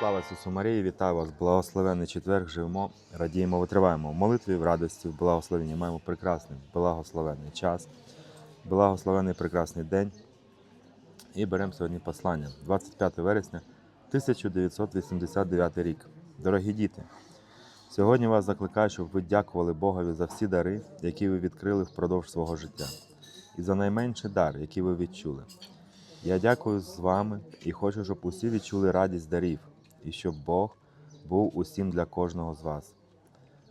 Слава Ісусу Марії, вітаю вас, благословенний четверг, живемо, радіємо, витриваємо в молитві, в радості, в благословенні. Маємо прекрасний, благословенний час, благословенний прекрасний день. І беремо сьогодні послання. 25 вересня 1989 рік. Дорогі діти, сьогодні вас закликаю, щоб ви дякували Богові за всі дари, які ви відкрили впродовж свого життя, і за найменший дар, який ви відчули. Я дякую з вами і хочу, щоб усі відчули радість дарів, і щоб Бог був усім для кожного з вас.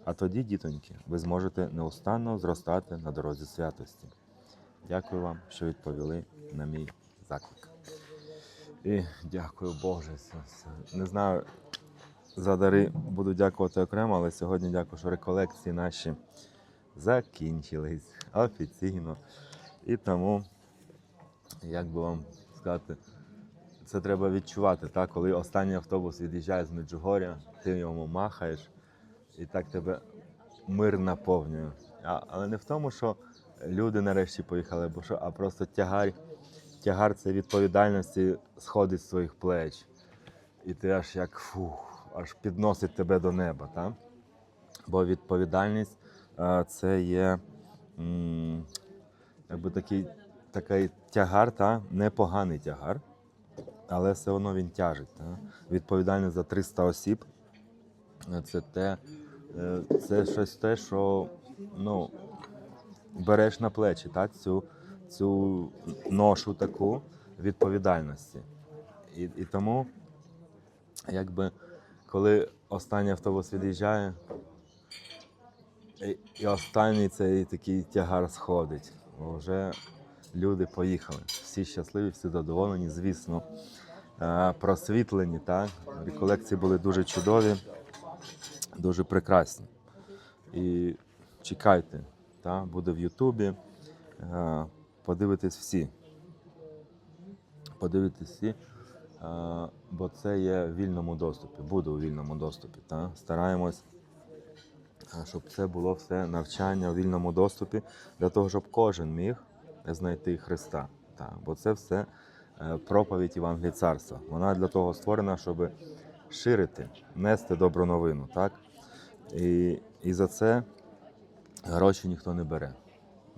А тоді, дітоньки, ви зможете неустанно зростати на дорозі святості. Дякую вам, що відповіли на мій заклик. І дякую Боже. Не знаю, за дари буду дякувати окремо, але сьогодні дякую, що реколекції наші закінчились офіційно. І тому як би вам сказати, це треба відчувати, так? коли останній автобус від'їжджає з Меджугоря, ти йому махаєш, і так тебе мир наповнює. А, але не в тому, що люди нарешті поїхали, бо що, а просто тягар, тягар це відповідальності сходить з своїх плеч. І ти аж як фух, аж підносить тебе до неба. Так? Бо відповідальність е, це є якби такий такий тягар, та непоганий тягар, але все одно він тяжить. Та. Відповідальність за 300 осіб. Це те, е, це щось те, що ну, береш на плечі та, цю, цю ношу таку відповідальності. І, і тому, якби, коли останній автобус від'їжджає, і, і останній цей такий тягар сходить. Вже люди поїхали. Всі щасливі, всі задоволені, звісно, е, просвітлені. Так? Реколекції були дуже чудові, дуже прекрасні. І чекайте, так? буде в Ютубі. Е, Подивитесь всі. Подивитесь всі, е, бо це є в вільному доступі, буде у вільному доступі. Так? Стараємось щоб це було все навчання у вільному доступі, для того, щоб кожен міг знайти Христа. Так, бо це все е, проповідь Євангелії Царства. Вона для того створена, щоб ширити, нести добру новину. Так? І, і за це гроші ніхто не бере.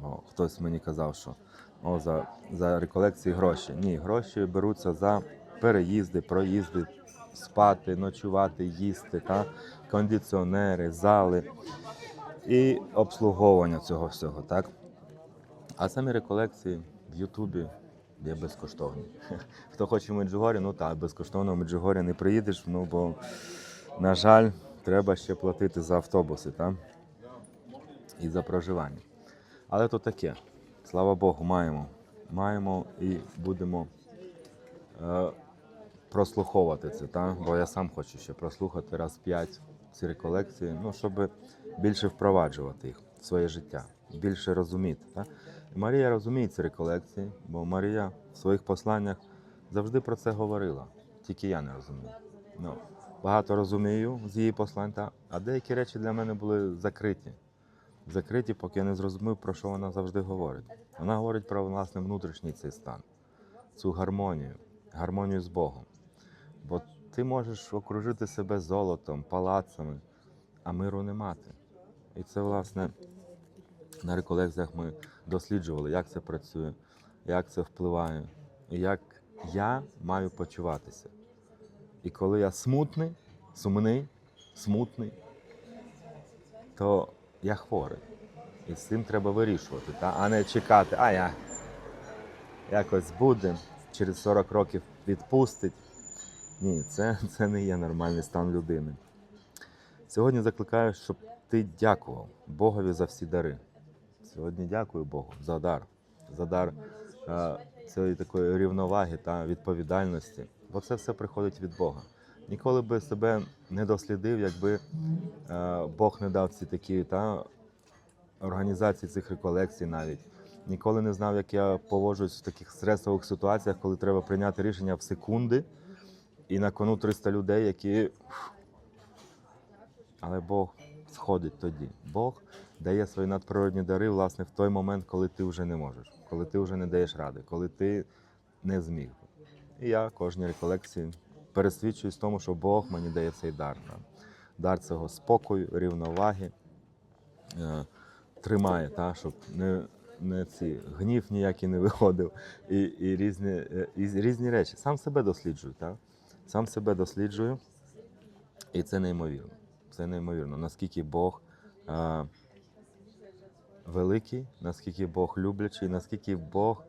О, хтось мені казав, що о, за, за реколекції гроші. Ні, гроші беруться за переїзди, проїзди, спати, ночувати, їсти, та? кондиціонери, зали і обслуговування цього всього. Так? А самі реколекції в Ютубі є безкоштовні. Хто хоче в Меджугорі, ну так, безкоштовно в Меджугорі не приїдеш, ну бо, на жаль, треба ще платити за автобуси так? і за проживання. Але то таке. Слава Богу, маємо. Маємо і будемо е, прослуховувати це, так? бо я сам хочу ще прослухати раз п'ять ці реколекції, ну, щоб більше впроваджувати їх в своє життя, більше розуміти. Так? Марія розуміє ці реколекції, бо Марія в своїх посланнях завжди про це говорила, тільки я не розумію. Ну, багато розумію з її послань, та, а деякі речі для мене були закриті. Закриті, поки я не зрозумів, про що вона завжди говорить. Вона говорить про власне внутрішній цей стан, цю гармонію, гармонію з Богом. Бо ти можеш окружити себе золотом, палацами, а миру не мати. І це, власне, на реколекціях ми досліджували, як це працює, як це впливає, і як я маю почуватися. І коли я смутний, сумний, смутний, то я хворий. І з цим треба вирішувати, та? а не чекати, а я якось буде, через 40 років відпустить. Ні, це, це не є нормальний стан людини. Сьогодні закликаю, щоб ти дякував Богові за всі дари. Сьогодні дякую Богу за дар, за дар е, цієї такої рівноваги та відповідальності, бо це все приходить від Бога. Ніколи би себе не дослідив, якби е, Бог не дав ці такі та, організації цих реколекцій навіть. Ніколи не знав, як я поводжусь в таких стресових ситуаціях, коли треба прийняти рішення в секунди, і на кону 300 людей, які. Але Бог сходить тоді. Бог дає свої надприродні дари, власне, в той момент, коли ти вже не можеш, коли ти вже не даєш ради, коли ти не зміг. І я кожній реколекції пересвідчуюсь в тому, що Бог мені дає цей дар. Дар цього спокою, рівноваги, е, тримає, та, щоб не, не ці гнів ніякий не виходив, і, і, різні, е, і різні речі. Сам себе досліджую, та? сам себе досліджую, і це неймовірно. Це неймовірно, наскільки Бог е, великий, наскільки Бог люблячий, наскільки Бог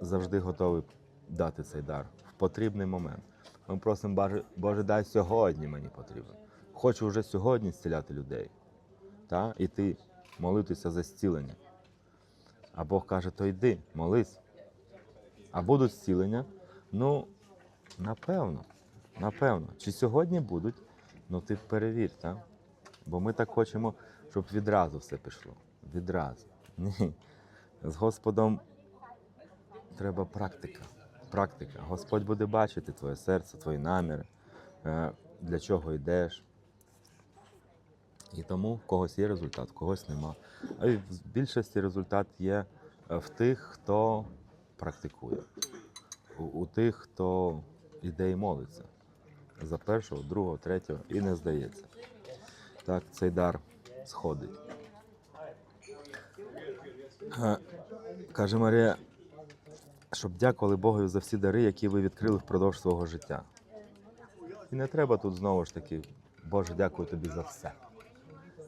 завжди готовий дати цей дар в потрібний момент. Ми просимо, Боже, Боже, дай сьогодні мені потрібно. Хочу вже сьогодні зціляти людей. Та? Іти молитися за зцілення. А Бог каже, то йди, молись. А будуть зцілення? Ну, напевно, напевно. Чи сьогодні будуть? Ну ти перевір, так? Бо ми так хочемо, щоб відразу все пішло. Відразу. Ні. З Господом треба практика. Практика. Господь буде бачити твоє серце, твої наміри, е, для чого йдеш. І тому в когось є результат, в когось нема. А в більшості результат є е, в тих, хто практикує, у, у тих, хто іде і молиться за першого, другого, третього і не здається. Так, цей дар сходить. Е, Каже Марія, щоб дякували Богові за всі дари, які ви відкрили впродовж свого життя. І не треба тут знову ж таки, Боже, дякую тобі за все.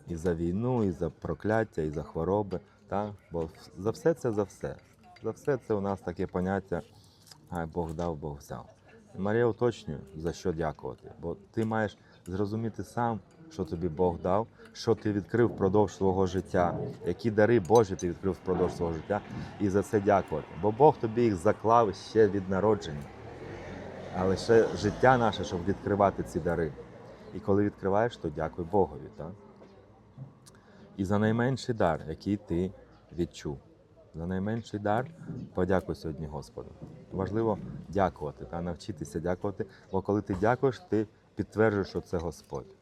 І за війну, і за прокляття, і за хвороби. Та? Бо за все це за все. За все це у нас таке поняття, ай, Бог дав, Бог взяв. Марія уточнює, за що дякувати. Бо ти маєш зрозуміти сам, що тобі Бог дав, що ти відкрив впродовж свого життя, які дари Божі ти відкрив впродовж свого життя, і за це дякувати. Бо Бог тобі їх заклав ще від народження. А лише життя наше, щоб відкривати ці дари. І коли відкриваєш, то дякуй Богові. Так? І за найменший дар, який ти відчув. За найменший дар подякуй сьогодні Господу. Важливо дякувати та навчитися дякувати, бо коли ти дякуєш, ти підтверджуєш, що це Господь.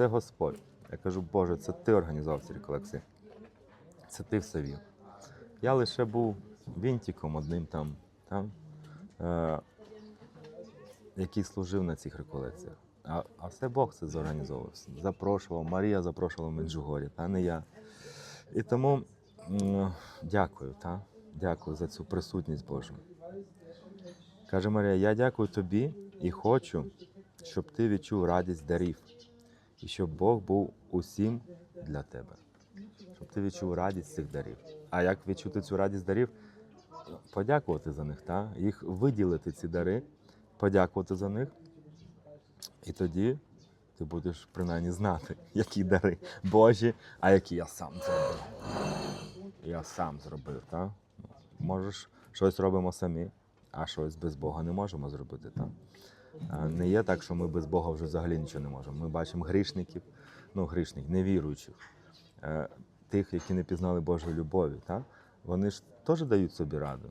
Це Господь. Я кажу, Боже, це ти організував ці реколекції. Це ти все вів. Я лише був вінтиком одним там, там е, який служив на цих реколекціях. А, а все Бог це зорганізовував. Запрошував, Марія запрошувала в Меджугорі, та не я. І тому м, дякую, та? дякую за цю присутність Божу. Каже Марія, я дякую тобі і хочу, щоб ти відчув радість дарів, і щоб Бог був усім для тебе. Щоб ти відчув радість цих дарів. А як відчути цю радість дарів? Подякувати за них, та? їх виділити ці дари, подякувати за них. І тоді ти будеш принаймні знати, які дари Божі, а які я сам зробив. Я сам зробив, так? Можеш, щось робимо самі, а щось без Бога не можемо зробити. Так? Не є так, що ми без Бога вже взагалі нічого не можемо. Ми бачимо грішників, ну, грішників, невіруючих, е, тих, які не пізнали Божої любові. Так? Вони ж теж дають собі раду.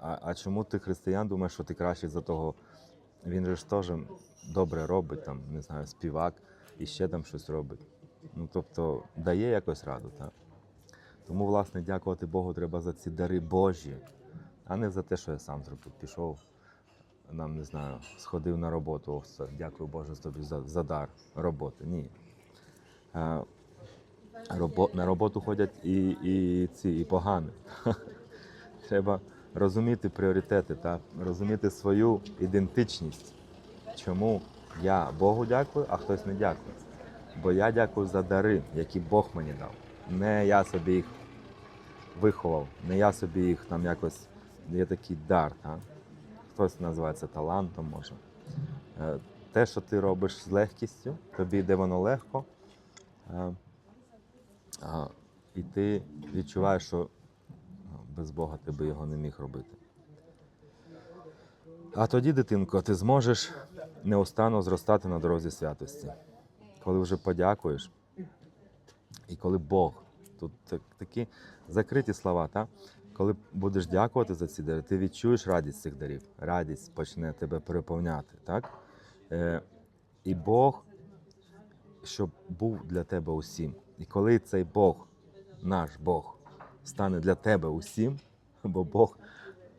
А, а чому ти християн думаєш, що ти кращий за того? Він же ж теж добре робить, там, не знаю, співак і ще там щось робить. Ну, тобто дає якось раду, так? Тому, власне, дякувати Богу треба за ці дари Божі, а не за те, що я сам зробив. Пішов, нам не знаю, сходив на роботу. О, дякую Боже тобі за, за дар роботи. Ні. А, робо, на роботу ходять і, і ці, і погані. Треба розуміти пріоритети та розуміти свою ідентичність. Чому я Богу дякую, а хтось не дякує. Бо я дякую за дари, які Бог мені дав. Не я собі їх виховав, не я собі їх там якось є такий дар. Та? Хтось називає це талантом, може. Е, Те, що ти робиш з легкістю, тобі йде воно легко. е, І ти відчуваєш, що ну, без Бога ти би його не міг робити. А тоді, дитинко, ти зможеш неустанно зростати на дорозі святості. Коли вже подякуєш, і коли Бог, тут такі закриті слова, та? Коли будеш дякувати за ці дари, ти відчуєш радість цих дарів. Радість почне тебе переповняти. Так? Е, і Бог, щоб був для тебе усім. І коли цей Бог, наш Бог, стане для тебе усім, бо Бог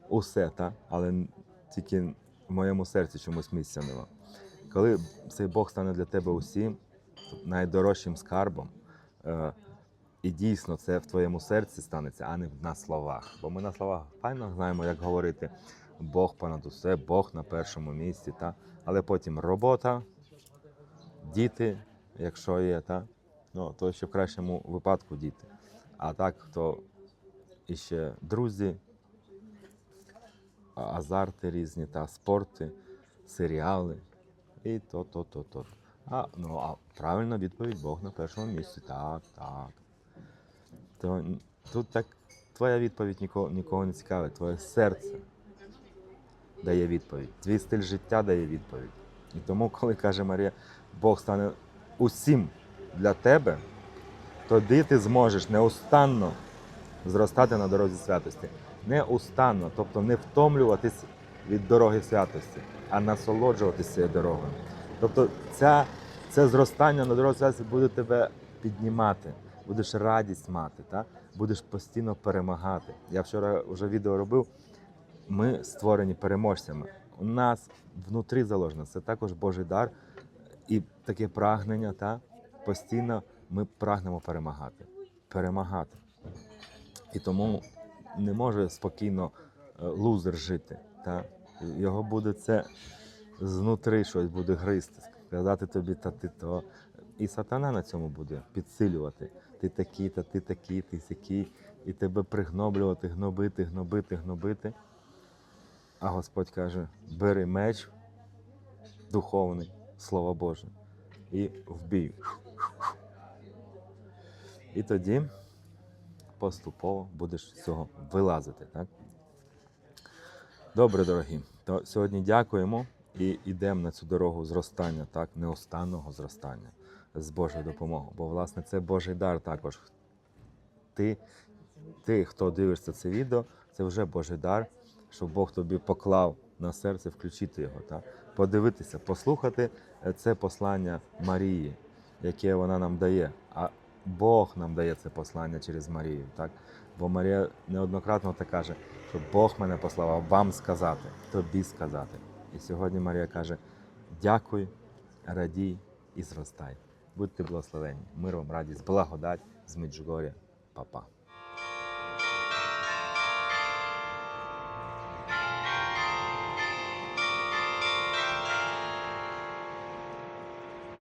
усе, та? але тільки в моєму серці чомусь місця нема. Коли цей Бог стане для тебе усім найдорожчим скарбом, е, і дійсно це в твоєму серці станеться, а не на словах. Бо ми на словах файно знаємо, як говорити Бог понад усе, Бог на першому місці. Та? Але потім робота, діти, якщо є, та? Ну, то ще в кращому випадку діти. А так, то іще друзі, азарти різні, та спорти, серіали. І то, то, то, то. А, ну, а правильна відповідь Бог на першому місці. Так, так. То тут так твоя відповідь нікого, нікого не цікавить, твоє серце дає відповідь, твій стиль життя дає відповідь. І тому, коли каже Марія, Бог стане усім для тебе, тоді ти зможеш неустанно зростати на дорозі святості. Неустанно, тобто не втомлюватись від дороги святості, а насолоджуватися цією дорогою. Тобто ця, це зростання на дорозі святості буде тебе піднімати, будеш радість мати, та? будеш постійно перемагати. Я вчора вже відео робив. Ми створені переможцями. У нас внутрі заложено, це також Божий дар і таке прагнення, та? постійно ми прагнемо перемагати. Перемагати. І тому не може спокійно е, лузер жити. Та? Його буде це знутри щось буде гризти, сказати тобі, та ти то. І сатана на цьому буде підсилювати. Ти такий, та ти такий, ти сякий, і тебе пригноблювати, гнобити, гнобити, гнобити. А Господь каже: бери меч духовний, Слово Боже, і вбій. І тоді поступово будеш з цього вилазити. Так? Добре, дорогі. То сьогодні дякуємо і йдемо на цю дорогу зростання, так, неустанного зростання з Божою допомогою. Бо, власне, це Божий дар також. Ти, ти, хто дивишся це відео, це вже Божий дар, що Бог тобі поклав на серце включити його. Так? Подивитися, послухати е, це послання Марії, яке вона нам дає. А Бог нам дає це послання через Марію. Так? Бо Марія неоднократно так каже, що Бог мене послав вам сказати, тобі сказати. І сьогодні Марія каже: дякуй, радій і зростай. Будьте благословенні, Мир вам радість, благодать з Меджугоря. Па-па.